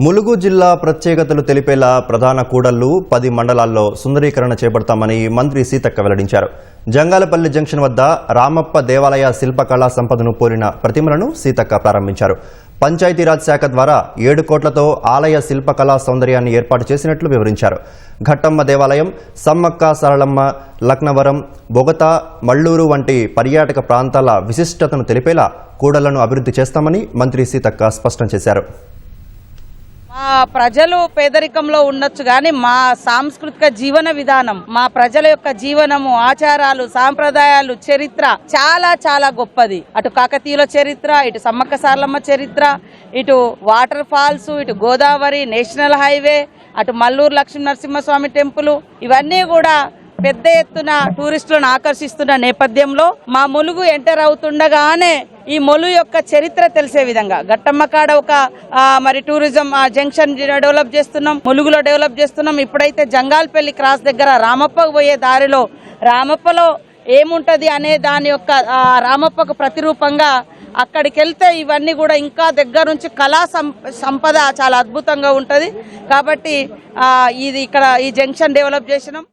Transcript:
ములుగు జిల్లా ప్రత్యేకతలు తెలిపేలా ప్రధాన కూడళ్ళు పది మండలాల్లో సుందరీకరణ చేపడతామని మంత్రి సీతక్క వెల్లడించారు. జంగాలపల్లి జంక్షన్ వద్ద రామప్ప దేవాలయ శిల్పకళా సంపదను పోలిన ప్రతిమలను సీతక్క ప్రారంభించారు. పంచాయతీరాజ్ శాఖ ద్వారా ఏడు కోట్లతో ఆలయ శిల్పకళా సౌందర్యాన్ని ఏర్పాటు చేసినట్లు వివరించారు. ఘట్టమ్మ దేవాలయం సమ్మక్క సరళమ్మ లక్నవరం బొగత మళ్ళూరు వంటి పర్యాటక ప్రాంతాల విశిష్టతను తెలిపేలా కూడళ్ళను అభివృద్ధి చేస్తామని మంత్రి సీతక్క స్పష్టం చేశారు. మా ప్రజలు పేదరికంలో ఉండొచ్చు కానీ మా సాంస్కృతిక జీవన విధానం మా ప్రజల యొక్క జీవనము ఆచారాలు సాంప్రదాయాలు చరిత్ర చాలా చాలా గొప్పది. అటు కాకతీయుల చరిత్ర ఇటు సమ్మక్క సార్లమ్మ చరిత్ర ఇటు వాటర్ ఫాల్స్ ఇటు గోదావరి నేషనల్ హైవే అటు మల్లూరు లక్ష్మీ నరసింహస్వామి టెంపుల్ ఇవన్నీ కూడా పెద్ద ఎత్తున టూరిస్టులను ఆకర్షిస్తున్న నేపథ్యంలో మా ములుగు ఎంటర్ అవుతుండగానే ఈ మొలు యొక్క చరిత్ర తెలిసే విధంగా. గట్టమ్మ కాడ ఒక మరి టూరిజం జంక్షన్ డెవలప్ చేస్తున్నాం ములుగులో డెవలప్ చేస్తున్నాం. ఇప్పుడైతే జంగాల్పల్లి క్రాస్ దగ్గర రామప్పకు పోయే దారిలో రామప్పలో ఏముంటది అనే దాని యొక్క రామప్పకు ప్రతిరూపంగా అక్కడికి వెళ్తే ఇవన్నీ కూడా ఇంకా దగ్గర నుంచి కళా సం- సంపద చాలా అద్భుతంగా ఉంటుంది. కాబట్టి ఇది ఇక్కడ ఈ జంక్షన్ డెవలప్ చేసినాం.